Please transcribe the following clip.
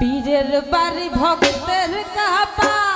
পীরের বাড়ি ভক্তের কাপা